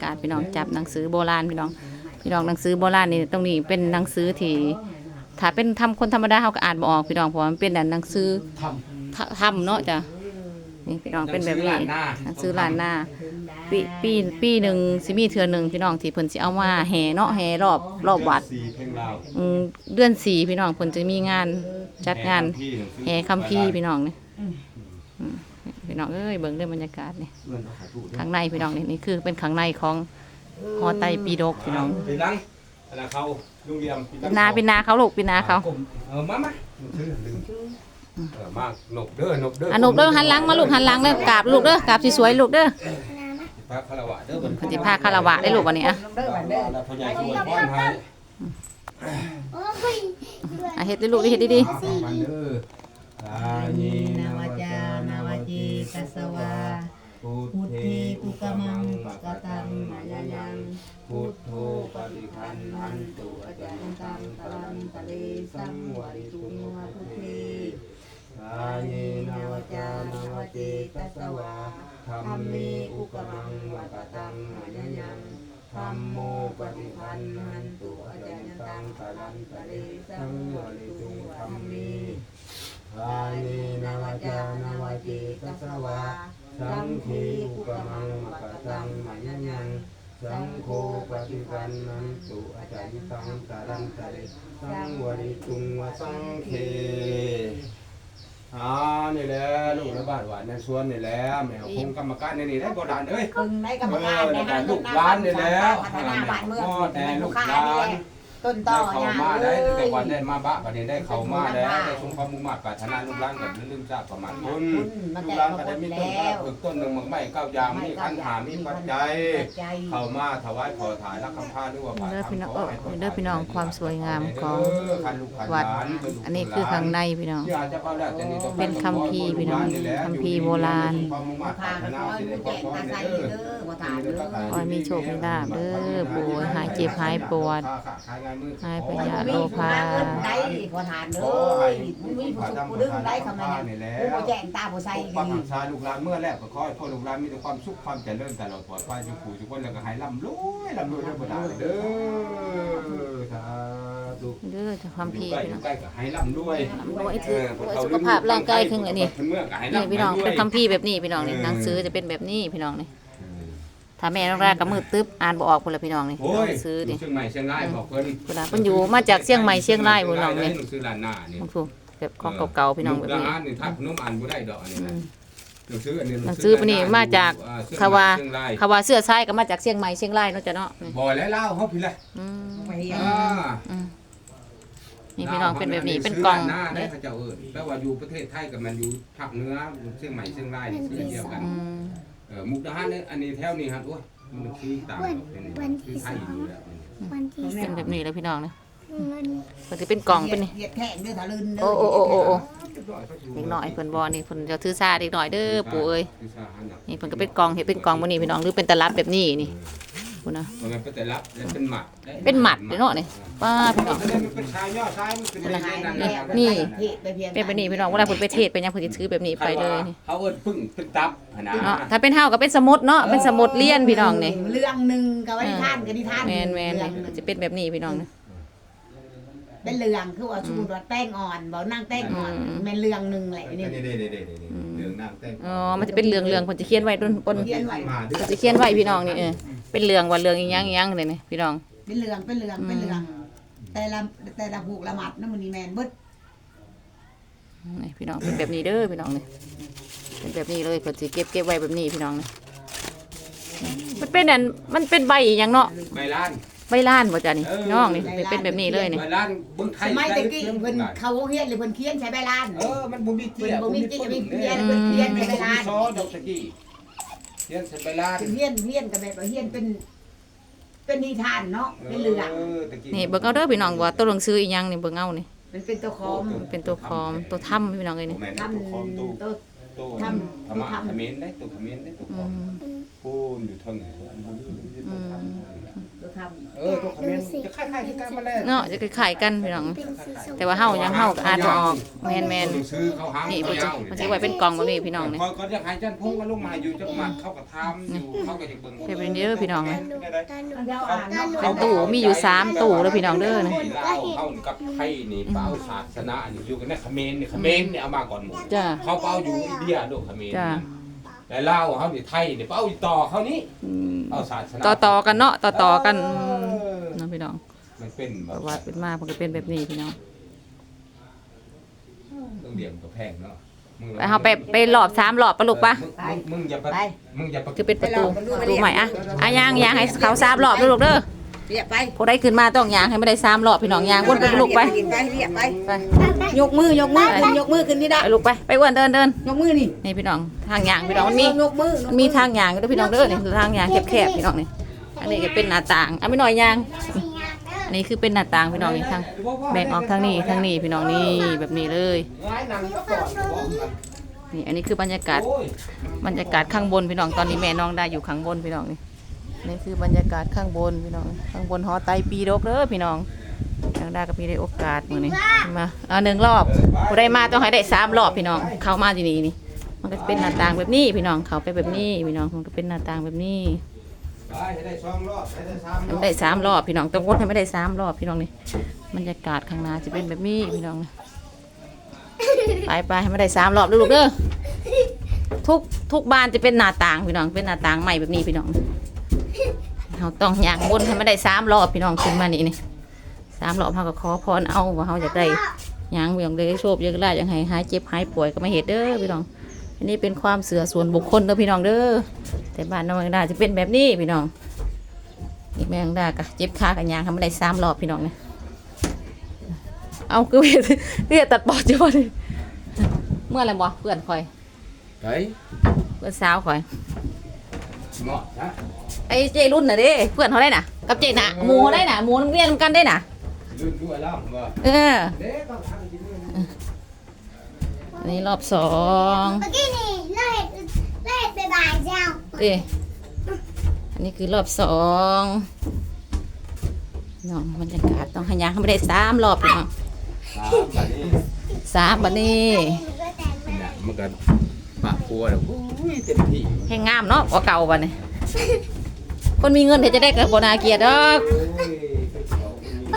ากาศพี่น้องจับหนังสือโบราณพี่น้อง พี่น้องหนังสือโบราณนี่ตรงนี้เป็นหนังสือที่ถ้าเป็นทำคนธรรมดาเขาก็อ่านบ่ออกพี่น้องเพราะมันเป็นหนังสือทำเนาะจ้ะนี่พี่น้องเป็นแบบนี้หนังสือล้านหน้าปีปีปีหนึ่งสิมีเทื่อหนึ่งพี่น้องที่เพิ่นสิเอามาแห่เนาะแห่รอบรอบวัดเพลงลาวอืมเดือนสี่พี่น้องเพิ่นจะมีงานจัดงานแห่คัมภีร์พี่น้องเนี่อืมพี่ น้องเอ้ยเบิ่งเรื่องบรรยากาศนี่ข้างในพี่น้องนี่นี่คือเป็นข้างในของหอไตรปีดกพี่น้องเป็นหลังอันนั้นเขาลุงเรียมเป็นนาเป็นนาเขาลูกเป็นนาเขาเออมามาชื่อลืมเออมากนกเด้อนกเด้ออันนกเด้อหันหลังมาลูกหันหลังเด้อกราบลูกเด้อกราบสวยๆลูกเด้อพระคารวะเด้อเพิ่นเพิ่นสิพาคารวะได้ลูกวันนี้อะแล้วพ่อใหญ่ขบวนป้อนให้อะเฮ็ดได้ลูกได้เฮ็ดดีมัาวาจีกัสวาพุพุททธีธีอุกมังปะกตังมายายังพุทโธปฏิคันหันตุอาจารย์ตังตรันตะเลสังวริตุงวะพุทธีสายีนาวจานาวาจีกัสวาธรรมีอุกมังปะกตังมายายังธรรมโมปฏิคันหันตุอาจารย์ตังตรันตะเลสังวริตุงธรรมีก สสวาสังคีอุปมังมะกะตังมะยังยังสังโฆปฏิปันนันตุอาจาริตังสารันตะเรสังวริตุงวะสังเคอ่านี่แหละลูกในบ้านหวานในสวนนี่แหละแมวคงกรรมการในนี่ได้บ่ดานเอ้ยคึงในกรรมการในห้างลูกหลานนี่แล้วพัฒนาบ้านเมืองพ่อแต่ลูกค้าหลานนี่แหละ ต้นต่ได้อเข้าเนี่ยมาได้เอ้แต่ยวันได้มาบะประเด็นได้เข้ามาแล้วได้สมความมุ่งมั่นปรารถนาลูกหลานกับลืมทราบประมาณบุญลูกหลานก็ได้มีต้นข้าวฝึกต้นหนึ่งหมักไม้เก้าอย่างมีขันหามีปัจจัย ใจเข้ามาถวายขอถ่ายรักคำพาด้วยว่าๆเด้อพี่น้องเออเด้อพี่น้องความสวยงามของคันลูกคันหวัดลานอันนี้คือข้างในพี่น้องที่อาจจะเอาแล้วแต่นี่ต้อง เป็นคัมภีร์พี่น้องคัมภีร์โบราณความมุ่งมั่นปพารารถกันนาน้อยที่ได้ผู้ขอแจกพรตาใสเด้อเด้อบ่ถามเด้อขอให้มีโชคมีลาภเด้อปู่หายเจ็บหายปวดหายพยาธิโลภะได้บ่ถามเด้อมีผู้สุขผู้ดึงได้คำไมเนั้นผู้บ่แจ้งตาบ่ใส่ความดีหักษาลูกหลานเมื่อแรกก็ขอให้พ่อลูกหลานมีแต่ความสุขความเจริญตลอดปลอดภัยทุกผู้ทุกคนแล้วก็ให้ร่ำรวยร่ำรวยเด้อบ่ได้เด้อสาธุเด้อจะความอยู่พีใกล้พี่น้องยู่ใกล้ก็ให้ร่ำรวยร่ำรวยถือสุขภาพร่างกายขึ้นเลยนี่เมื่อก็ให้นี่พี่น้องเป็นคำพีร์แบบนี้พี่น้องนี่หนังสือจะเป็นแบบนี้พี่น้องนี่ ถ้าแม่ต้องแรกก็มืดตึ๊บอ่านบ่ออกพุ่นละพี่น้องนี่โอ้ยหนังสือนี่เชียงใหม่เชียงรายบอกเพิ่นพุ่นละเพิ่นอยู่มาจากเชียงใหม่เชียงรายพุ่นน้องนี่หนังสือล้านหน้านี่มันถูกแบบของเก่าๆพี่น้องแบบมุกนี้ดาหารนี่ถ้าพนมอ่านบ่ได้ดอกอันนี้อืนะมหนังสืออันนี้หนังสือปะนี่มาจากอ่เชียงคาวาเชียงรายคำว่าเสื้อทรายก็มาจากเชียงใหม่เชียงรายเนาะจ้ะเนาะนี่บ่แล้วเล่าเฮาพี่แหละอืมไปเฮียอ่าอืมนี่พี่น้องเป็นแบบนี้เป็นกล่องหน้าได้นี่พระเจ้าเอิญแปลว่าอยู่ประเทศไทยกับมันอยู่ภาคเหนือเชียงใหม่เชียงรายนี่คือเดียวกันอืม เออมุกดาหารเนี่ยอันนี้แถวนี้ฮะโอ้ยมันคือต่างกับเป็นคือไทยอยู่แล้ววันที่สเป็นองแบบนี้แล้วพี่น้องนะเงินมันจะเป็นกล่องเป็นนี่เหยียดแข้งเด้อทะลึนเด้โอ้โอ้โอ้โอ้โอ้เด็กน้อยเพิ่นบ่นี่เพิ่นจะถือซาเด็กน้อยเด้อปู่เอ้ยคือสาหันน่ะนี่เพิ่นก็เป็นกล่องเฮ็ดเป็นกล่องบ่นี่พี่น้องหรือเป็นตลับแบบนี้นี่ พุ่นนะเพราะงั้นก็แต่รับและเป็นหมัดเป็นหมัดเด้อเนาะนี่ป้าพี่น้องแสดงว่าเป็นชายย่อซ้ายมันเป็นหายนั่นแล้แหละวนี่ไปเพียงเป็นแบบนี้พี่น้องเวลาเพิ่นไปเทศไปหยังเพิ่นสิถือแบบนี้ไปเลยนี่เขาเอิ้นปึ้งเป็นตับหั่นนะเนาะถ้าเป็นเฮาก็เป็นสมุดเนาะเป็นสมุดเรียนพี่น้องนี่เรื่องหนึงกับว่านิทานกับนิทานแม่นแม่นเรื่นี่องหก็งจะเป็นแบบนี้พี่น้องนะเป็นเรื่องคือว่าสมมุติว่าแป้งอ่อนบ่นั่งแป้งอ่อนแม่นเรื่องหนึงแหละนี่นี่นี่นี่นี่นี่เรื่องนางแต่งอ๋อมันจะเป็นเรื่องๆเพิ่นจะเขียนไว้บนบนเขียนไว้มาด้วเพิ่ยนจะเขียนไว้พี่น้องนี่เออ เป็นเรื่องว่าเรื่องอีหยังอีหยังเลยนี่พี่น้อง เป็นเรื่องเป็นเรื่องเป็นเรื่องแต่ละแต่ละผูกละหมัดนั่นมันนี่แม่นเบิดนี่พี่น้องเป็นแบบนี้เด้อพี่น้องนี่เป็นแบบนี้เลยเพิ่นสิเก็บเก็บไว้แบบนี้พี่น้องนี่มันเป็นอันมันเป็นใบอีหยังเนาะใบล้าน ใบล้านบ่จ้ะนี่พี่น้องนี่เป็นแบบนี้เลยนี่ใบล้านเบิ่งไทสยมัยตะกี้เพิ่นเขาเฮียนหรือเพิ่นเขียนใช้ใบลาน เออมันบ่มีเพิ่เตี้นยบ่มีจิตมีเขียนเเพิ่นเขียนมีใช้ใบลาน ซอดอกตะกี้ เขียนใส่ใบล้านเพิ่นเฮียนเฮียนกับแบบว่าเฮียนเป็น เป็นนิทานเนาะเป็นเรื่องเออตะกี้นี่เบิ่งเอาเด้อพี่น้องว่าตัวหนังสืออีหยังนี่เบิ่งเอานี่มันเป็นตัวคอมมันเป็นตัวคอมตัวถ้ำพี่น้องเอ้ยนี่แม่นทตัวคอมตู้ำตัวตู้ทำธรรมะทำเขมรได้ตัวเขมรได้ตัวคอือมม พูนอยู่เทางไหนตัวทเออตัวเขมรจะคล้ายล้ายๆกันมาแล้วเนาะจะคล้ายๆกันพี่น้อง แต่ว่าเฮายังเฮาก็อาจจะออกแม่นแม่นซื้อเขาหานี่มันจะมันจะไว้เป็นกล่องแบบนี้พี่น้องนี่พอก็จะหายจันพุ่งก็ลงมาอยู่จังหวัดเขาก็ทำอยู่เขาก็จะเบิ่งเก็บเป็นเด้อพี่น้องนะเดี๋ยวอ่านเนาะเป็นตู้มีอยู่สามตู้แล้วพี่น้องเด้อนะที่ลาวเขากับไทยนี่เป้าศาสนานี่อยู่กันในเขมรนี่เขมรนี่เอามาก่อนหมดจ้าเขาเป้าอยู่อินเดียลูกเขมรจ้ะ แต่ลาวเขานี่ไทยนี่เป้าอยู่ต่อเขานี่อืมเอาศาสนาต่อต่อๆกันเนาะต่อต่อๆกันเออเนาะพี่น้องมันเป็นแบปบระวัติเป็นมามันก็เป็นแบบนี้พี่น้องต้องเดี่ยมกับแพงเนาะมึงไปเฮาไปไปหลอบสามหลอบปะลูกปะมึงมึงอย่าไป มึงอย่าไปคือเป็นประตูประตูใหม่อะอะยางยางให้เขาสามรอบเด้อลูกเด้อ เรียกไปผู้ใดขึ้นมาต้องยางให้ไม่ได้สามรอบพี่น้องยางวนไปลูกไปกินไปเรียกไป ไป ยกมือยกมือขึ้นยกมือขึ้นนี่ได้ไปลูกไปไปอ้วนเดินเดินยกมือนี่นี่พี่น้องทางยางพี่น้องมันมียกมือมันมีทางยางอยู่เด้อพี่น้องเด้อนี่คือทางยางแคบๆพี่น้องนี่อันนี้ก็เป็นหน้าต่างอะไม่น้อยยางอันนี้คือเป็นหน้าต่างพี่น้องนี่ทางแบ่งออกทางนี้ทางนี้พี่น้องนี่แบบนี้เลยง่ายหนังก็ก่อนบอกกันนี่อันนี้คือบรรยากาศโอ้ยบรรยากาศข้างบนพี่น้องตอนนี้แม่น้องได้อยู่ข้างบนพี่น้องนี่ นี่คือบรรยากาศข้างบนพี่น้อง ข้างบนหอไตปีดกเด้อพี่น้องทางด้าก็มีได้โอกาสมือนี้มาเอาหนึ่งรอบผู้ได้มาต้องให้ได้สามรอบพี่น้อง เข้ามาที่นี่นี่ มันก็จะเป็นหน้าต่างแบบนี้พี่น้อง เขาไปแบบนี้พี่น้อง มันก็เป็นหน้าต่างแบบนี้ได้สามรอบได้สามรอบพี่น้องต้องวดให้ไม่ได้สามรอบพี่น้องนี่บรรยากาศข้างหน้าจะเป็นแบบนี้พี่น้องไปไปให้ไม่ได้สามรอบลูกเด้อทุกทุกบ้านจะเป็นหน้าต่างพี่น้อง เป็นหน้าต่างใหม่แบบนี้พี่น้อง เราต้องย่างบนให้มันได้สามรอบพี่น้องขึ้นมานี่นี่สามรอบเขาก็ขอพรเอาว่าเขาอยากได้ย่างเวียงเลยโชคยังได้ยังให้หายเจ็บหายป่วยก็ไม่เหตุเด้อพี่น้อง อันนี้เป็นความเสือส่วนบุคคลเด้อพี่น้องเด้อแต่บ้านน้องแมงดาจะเป็นแบบนี้พี่น้องอีกแมงดากะเจ็บขากันย่างให้มันได้สามรอบพี่น้องเนี่ยเอาคือเวียเวียตัดปอดจ้ะดิเมื่อไหรบ่เพื่อนคอยเฮ้ยเพื่อนสาวคอยเหมาะนะ ไอ้เจรุ่นน่ะเด้เพื่อนเขาได้น่ะ กับเจน่ะหมูเขาได้น่ะหมูโรงเรียนกันได้น่ะลื่นด้วยแล้วว่าเออเด็กต้องทำจริงๆอันนี้รอบสองเมื่อกี้นี่เราเห็นเราเห็นไปบ่ายเจ้าเอ้อันนี้คือรอบสองน้องบรรยากาศต้องให้ยางให้ไม่ได้สามรอบพี่น้องสามแบบนี้สามบันนี้ก็แต่งมาเนี่ยมันก็ปะปัวแล้วโอ้ยเต็มที่ให้งามเนาะกว่าเก่าบันนี้ คนมีเงินเดี๋ยวจะได้กับบนาเกียรติดอกไป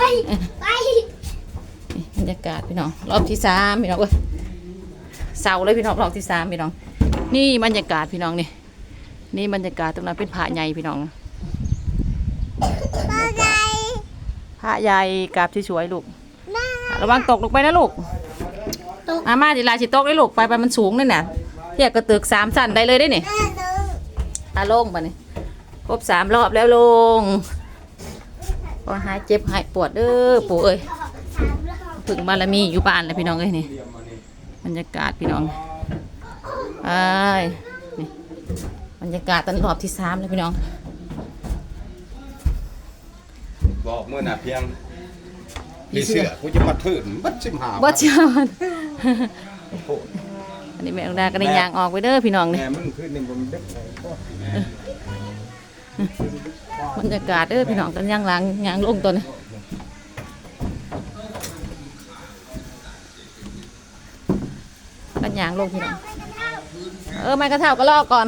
ไปนี่บรรยากาศพี่น้องรอบที่สามพี่น้องเอ้ยเสาเลยพี่น้องรอบที่สามพี่น้อง นี่บรรยากาศพี่น้องนี่นี่บรรยากาศตรงนั้นเป็นผาใหญ่พี่น้องไปไงพระใหญ่กราบที่สวยๆลูกระวังตกลงไปนะลูกอามาจิลาชิตกได้ลูกไปไปมันสูงเลยน่ะเทียบกับตึกสามชั้นได้เลยได้นี่แม่นึงอาลงไปนี่ ครบสามรอบแล้วลงก็หายเจ็บหายปวดเด้อปู่เอ้ยสามรอบถึงบารมีอยู่บ้านแล้วพี่น้องเอ้ยนี่บรรยากาศพี่น้องไปนี่บรรยากาศตอนรอบที่สามเลยพี่น้อง บอกเมื่อน่ะเพียงมีเสือกูจะมาถืนบัดชิมหาบ่เชื่อมันอันนี้แม่องดาก็ได้ยางออกไปเด้อพี่น้องนี่แม่มันขึ้นในบนเด็กเลย บรรยากาศเด้อพี่น้องกันย่างหลังย่างลงตัวนี้กันย่างลงพี่น้องเออไม่กระเท่าก็ลอกก่อน